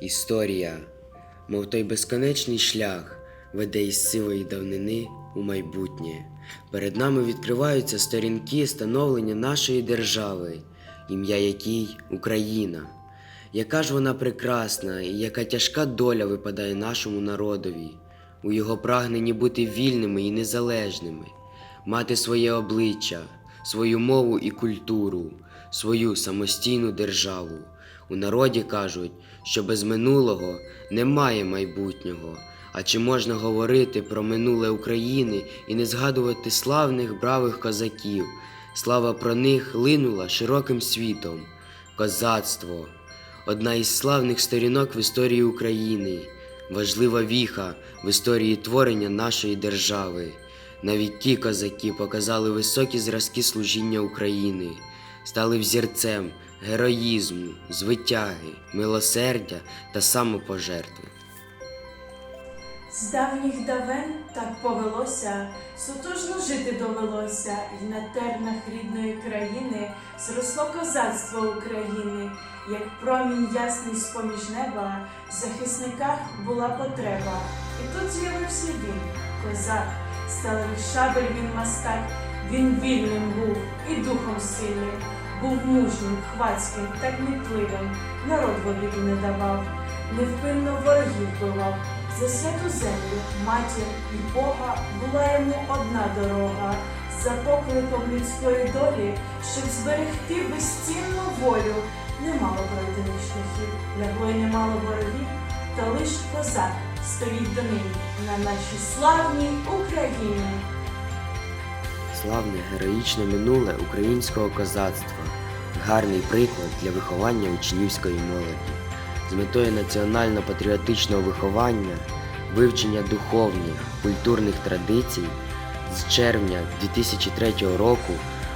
Історія, мов той безконечний шлях, веде із сивої давнини у майбутнє. Перед нами відкриваються сторінки становлення нашої держави, ім'я якій Україна. Яка ж вона прекрасна і яка тяжка доля випадає нашому народові, у його прагненні бути вільними і незалежними, мати своє обличчя, свою мову і культуру, свою самостійну державу. У народі кажуть, що без минулого немає майбутнього. А чи можна говорити про минуле України і не згадувати славних бравих козаків? Слава про них линула широким світом. Козацтво одна із славних сторінок в історії України, важлива віха в історії творення нашої держави. Навіть ті козаки показали високі зразки служіння України, стали взірцем героїзму, звитяги, милосердя та самопожертви. З давніх давен так повелося, сутужно жити довелося, і на тернах рідної країни зросло козацтво України, як промінь ясний з-поміж неба, в захисниках була потреба. І тут з'явився він, козак, сталевий шабель він мастак, він вільним був і духом сильним, був мужнім, хвацьким та кмітливим, народ в не давав, невпинно ворогів бивав. За святу землю, матір і Бога була йому одна дорога, за покликом людської долі, щоб зберегти безцінну волю. Немало пройдених шляхів, лягло й немало ворогів, та лиш козак стоїть донині на нашій славній Україні. Славне героїчне минуле українського козацтва, гарний приклад для виховання учнівської молоді. З метою національно-патріотичного виховання, вивчення духовних, культурних традицій з червня 2003 року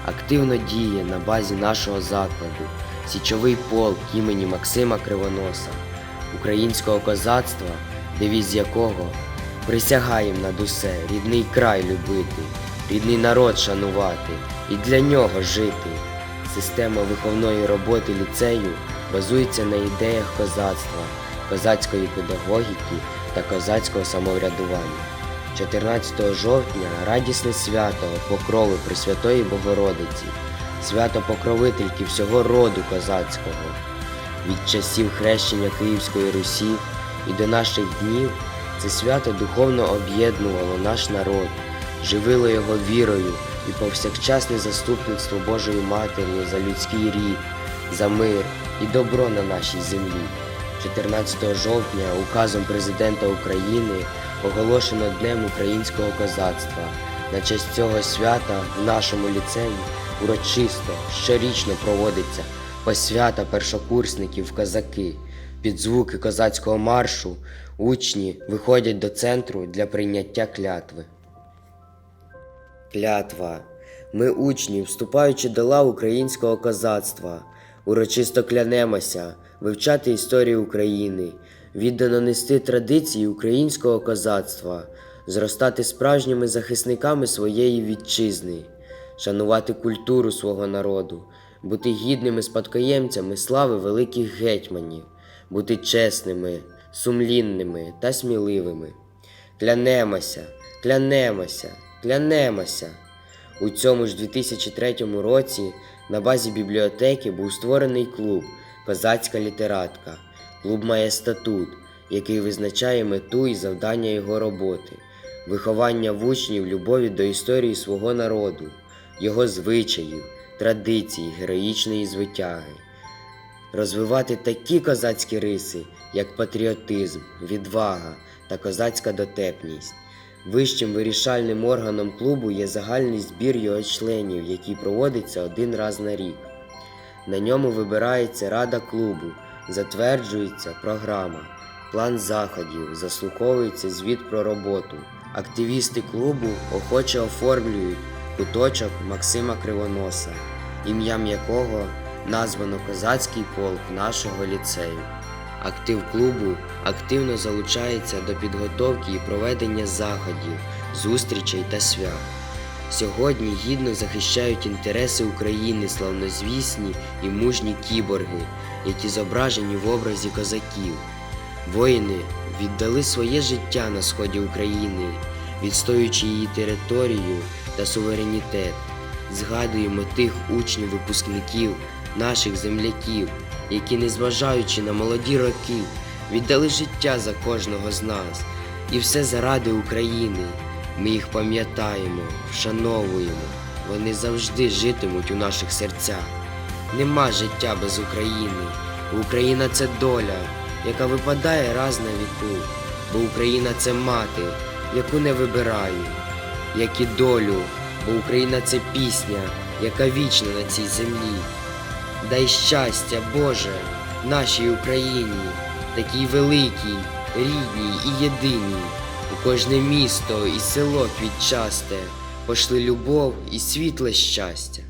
активно діє на базі нашого закладу Січовий полк імені Максима Кривоноса, українського козацтва, девіз якого присягаєм над усе рідний край любити, рідний народ шанувати і для нього жити. Система виховної роботи ліцею базується на ідеях козацтва, козацької педагогіки та козацького самоврядування. 14 жовтня радісне свято Покрови Пресвятої Богородиці, свято покровительки всього роду козацького. Від часів хрещення Київської Русі і до наших днів це свято духовно об'єднувало наш народ, живило його вірою і повсякчасне заступництво Божої Матері за людський рід, за мир і добро на нашій землі. 14 жовтня указом президента України оголошено Днем українського козацтва. На честь цього свята в нашому ліцеї урочисто щорічно проводиться посвята першокурсників козаки. Під звуки козацького маршу учні виходять до центру для прийняття клятви. Клятва. Ми, учні, вступаючи до лав українського козацтва, урочисто клянемося вивчати історію України, віддано нести традиції українського козацтва, зростати справжніми захисниками своєї вітчизни, шанувати культуру свого народу, бути гідними спадкоємцями слави великих гетьманів, бути чесними, сумлінними та сміливими. Клянемося, клянемося, клянемося. У цьому ж 2003 році на базі бібліотеки був створений клуб Козацька літератка. Клуб має статут, який визначає мету і завдання його роботи, виховання в учнів любові до історії свого народу, його звичаїв, традицій, героїчної звитяги розвивати такі козацькі риси, як патріотизм, відвага та козацька дотепність. Вищим вирішальним органом клубу є загальний збір його членів, який проводиться один раз на рік. На ньому вибирається рада клубу, затверджується програма, план заходів, заслуховується звіт про роботу. Активісти клубу охоче оформлюють куточок Максима Кривоноса, ім'ям якого названо козацький полк нашого ліцею. Актив клубу активно залучається до підготовки і проведення заходів, зустрічей та свят. Сьогодні гідно захищають інтереси України славнозвісні і мужні кіборги, які зображені в образі козаків. Воїни віддали своє життя на сході України, відстоюючи її територію та суверенітет. Згадуємо тих учнів-випускників, наших земляків, які, незважаючи на молоді роки, віддали життя за кожного з нас. І все заради України. Ми їх пам'ятаємо, вшановуємо. Вони завжди житимуть у наших серцях. Нема життя без України. Україна це доля, яка випадає раз на віку. Бо Україна це мати, яку не вибираю, як і долю, бо Україна це пісня, яка вічна на цій землі. Дай щастя, Боже, нашій Україні, такій великій, рідній і єдиній. У кожне місто і село квітчасте, пошли любов і світле щастя.